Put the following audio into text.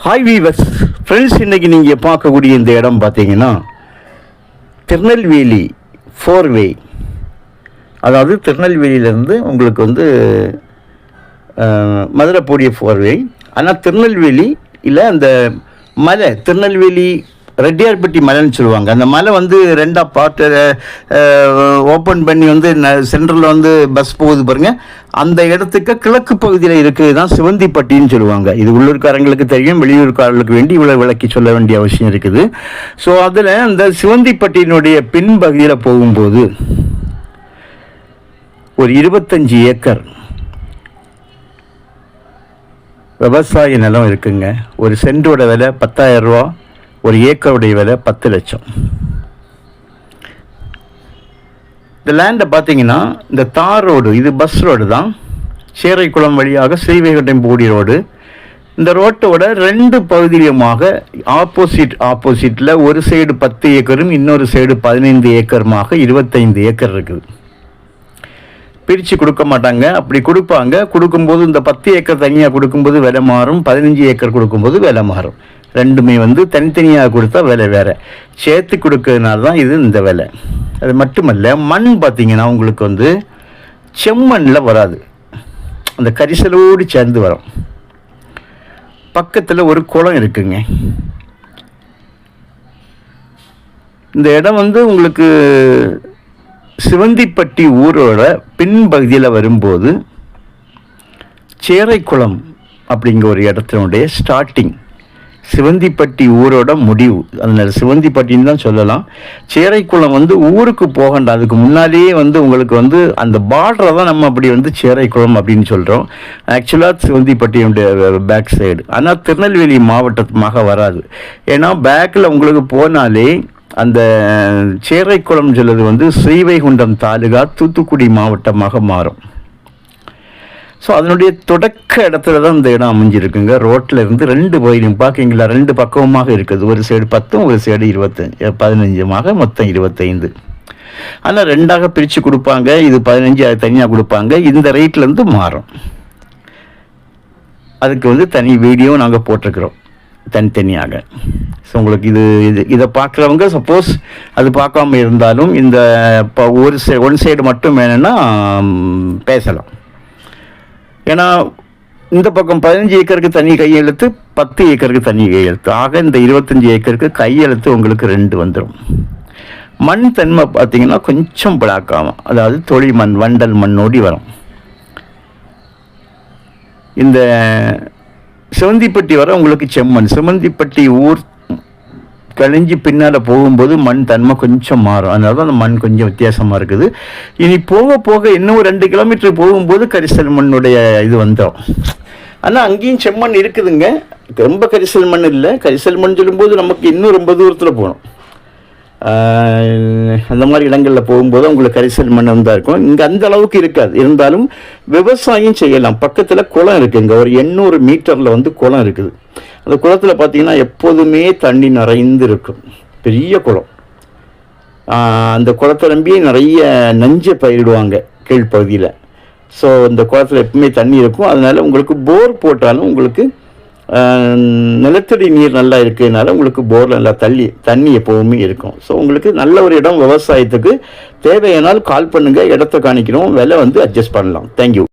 Hi viewers friends இன்றைக்கி நீங்கள் பார்க்கக்கூடிய இந்த இடம் பார்த்தீங்கன்னா திருநெல்வேலி ஃபோர்வே அதாவது திருநெல்வேலியிலேருந்து உங்களுக்கு வந்து மதுரை போடிய ஃபோர்வே ஆனால் திருநெல்வேலி இல்லை அந்த மலை திருநெல்வேலி ரெட்டியார்பட்டி மலைன்னு சொல்லுவாங்க. அந்த மலை வந்து ரெண்டாக பார்ட்டு ஓப்பன் பண்ணி வந்து சென்ட்ரலில் வந்து பஸ் போகுது பாருங்க. அந்த இடத்துக்கு கிழக்கு பகுதியில் இருக்கிறது தான் சிவந்திப்பட்டின்னு சொல்லுவாங்க. இது உள்ளூர்காரங்களுக்கு தெரியும் வெளியூர்காரர்களுக்கு வேண்டி இவ்வளோ விளக்கி சொல்ல வேண்டிய அவசியம் இருக்குது. ஸோ அதில் அந்த சிவந்திப்பட்டியினுடைய பின்பகுதியில் போகும்போது ஒரு இருபத்தஞ்சி ஏக்கர் விவசாய நிலம் இருக்குங்க. ஒரு சென்டோட விலை பத்தாயிரம் ரூபா. ஒரு ஏக்கருடைய விலை பத்து லட்சம். இந்த லேண்டை பார்த்தீங்கன்னா இந்த தார் ரோடு இது பஸ் ரோடு தான். சேரைக்குளம் வழியாக ஸ்ரீவைகுண்டம் பூடி ரோடு. இந்த ரோட்டோட ரெண்டு பகுதியிலுமாக ஆப்போசிட் ஆப்போசிட்டில் ஒரு சைடு பத்து ஏக்கரும் இன்னொரு சைடு பதினைந்து ஏக்கருமாக இருபத்தைந்து ஏக்கர் இருக்குது. பிரித்து கொடுக்க மாட்டாங்க. அப்படி கொடுப்பாங்க. கொடுக்கும்போது இந்த பத்து ஏக்கர் தனியாக கொடுக்கும்போது விலை மாறும். பதினஞ்சு ஏக்கர் கொடுக்கும்போது விலை மாறும். ரெண்டுமே வந்து தனித்தனியாக கொடுத்தா விலை வேறு. சேர்த்து கொடுக்கறதுனால தான் இது இந்த விலை. அது மட்டுமல்ல மண் பார்த்திங்கன்னா உங்களுக்கு வந்து செம்மண்ணில் வராது. அந்த கரிசலோடு சேர்ந்து வரும். பக்கத்தில் ஒரு குளம் இருக்குங்க. இந்த இடம் வந்து உங்களுக்கு சிவந்திப்பட்டி ஊரோட பின்பகுதியில் வரும்போது சேரைக்குளம் அப்படிங்கிற ஒரு இடத்தினுடைய ஸ்டார்டிங் சிவந்திப்பட்டி ஊரோட முடிவு. அதனால் சிவந்திப்பட்டின்னு தான் சொல்லலாம். சேரைக்குளம் வந்து ஊருக்கு போகண்டா அதுக்கு முன்னாடியே வந்து உங்களுக்கு வந்து அந்த பார்டரை தான் நம்ம அப்படி வந்து சேரைக்குளம் அப்படின்னு சொல்கிறோம் ஆக்சுவலாக சிவந்திப்பட்டியுடைய பேக் சைடு ஆனால் திருநெல்வேலி மாவட்டமாக வராது. ஏன்னா பேக்கில் உங்களுக்கு போனாலே அந்த சேரைக்குளம் சொல்வது வந்து ஸ்ரீவைகுண்டம் தாலுகா தூத்துக்குடி மாவட்டமாக மாறும். ஸோ அதனுடைய தொடக்க இடத்துல தான் இந்த இடம் அமைஞ்சிருக்குங்க. ரோட்டில் இருந்து ரெண்டு பகுதியும் பார்க்கிங்களா ரெண்டு பக்கமுமாக இருக்குது. ஒரு சைடு பத்தும் ஒரு சைடு இருபத்தஞ்சு பதினஞ்சுமாக மொத்தம் இருபத்தைந்து. ஆனால் ரெண்டாக பிரித்து கொடுப்பாங்க. இது பதினஞ்சு அது தனியாக கொடுப்பாங்க. இந்த ரேட்லேருந்து மாறும். அதுக்கு வந்து தனி வீடியோ நாங்கள் போட்டிருக்கிறோம். தனித்தனியாக. ஸோ உங்களுக்கு இது இது இதை பார்க்குறவங்க சப்போஸ் அது பார்க்காம இருந்தாலும் இந்த இப்போ ஒரு சை ஒன் சைடு மட்டும் வேணும்னா பேசலாம். ஏன்னா இந்த பக்கம் பதினஞ்சு ஏக்கருக்கு தனி கையெழுத்து பத்து ஏக்கருக்கு தனி கையெழுத்து. ஆக இந்த இருபத்தஞ்சி ஏக்கருக்கு கையெழுத்து உங்களுக்கு ரெண்டு வந்துடும் மண் தன்மை பார்த்தீங்கன்னா கொஞ்சம் பிளாக்காகும் அதாவது தொழி மண் வண்டல் மண்ணோடி வரும். இந்த செவந்திப்பட்டி வர உங்களுக்கு செம்மண். சிவந்திப்பட்டி ஊர் கழிஞ்சு பின்னால் போகும்போது மண் தன்மை கொஞ்சம் மாறும். அதனால தான் அந்த மண் கொஞ்சம் வித்தியாசமாக இருக்குது. இனி போக போக இன்னும் ரெண்டு கிலோமீட்டர் போகும்போது கரிசல் மண்ணுடைய இது வந்துடும். ஆனால் அங்கேயும் செம்மண் இருக்குதுங்க. ரொம்ப கரிசல் மண் இல்லை. கரிசல் மண் சொல்லும்போது நமக்கு இன்னும் ரொம்ப தூரத்தில் போகணும். அந்த மாதிரி இடங்களில் போகும்போது உங்களுக்கு கரிசல் மண் தான் இருக்கும். இங்கே அந்த அளவுக்கு இருக்காது. இருந்தாலும் விவசாயம் செய்யலாம். பக்கத்தில் குளம் இருக்குது இங்கே. ஒரு எண்ணூறு மீட்டரில் வந்து குளம் இருக்குது. அந்த குளத்தில் பார்த்தீங்கன்னா எப்போதுமே தண்ணி நிறைந்து இருக்கும் பெரிய குளம். அந்த குளத்தை நம்பி நிறைய நஞ்சை பயிரிடுவாங்க கீழ்ப்பகுதியில். ஸோ இந்த குளத்தில் எப்பவுமே தண்ணி இருக்கும். அதனால் உங்களுக்கு போர் போட்டாலும் உங்களுக்கு நிலத்தடி நீர் நல்லா இருக்கிறதுனால உங்களுக்கு போரில் நல்லா தள்ளி தண்ணி எப்போவுமே இருக்கும். ஸோ உங்களுக்கு நல்ல ஒரு இடம் விவசாயத்துக்கு தேவையானால் கால் பண்ணுங்கள் இடத்த காணிக்கிறோம். விலை வந்து அட்ஜஸ்ட் பண்ணலாம். தேங்க்யூ